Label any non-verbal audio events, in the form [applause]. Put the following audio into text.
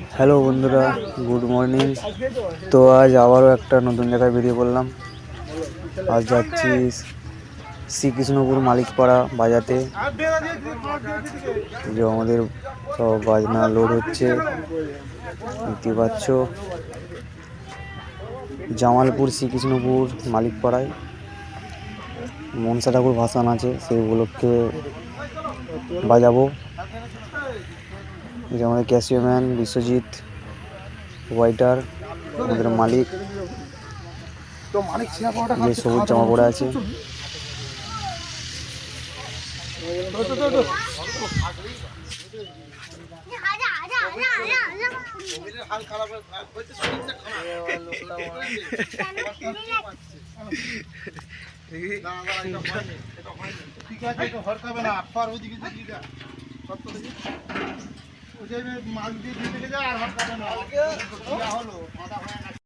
Hello বন্ধুরা good morning তো আজ আবারও একটা নতুন জায়গায় বেরিয়ে পড়লাম। আজ যাচ্ছি শ্রীকৃষ্ণপুর মালিকপাড়া বাজাতে যে আমাদের সব বাজনা লোড হচ্ছে, দেখতে পাচ্ছ। জামালপুর শ্রীকৃষ্ণপুর মালিকপাড়ায় মনসা ঠাকুর ভাসান আছে, সেই উপলক্ষে বাজাবো। যে আমাদের ক্যাশিও ম্যান বিশ্বজিৎ ওয়াইটার আমাদের মালিক যে সবুজ জামা পরে আছে। [laughs] ঠিক আছে হরকাবে না আপার ওইদিকে মাছ দিয়ে ঢুকে যায় আর হাত কাটা না। হলো? মাথা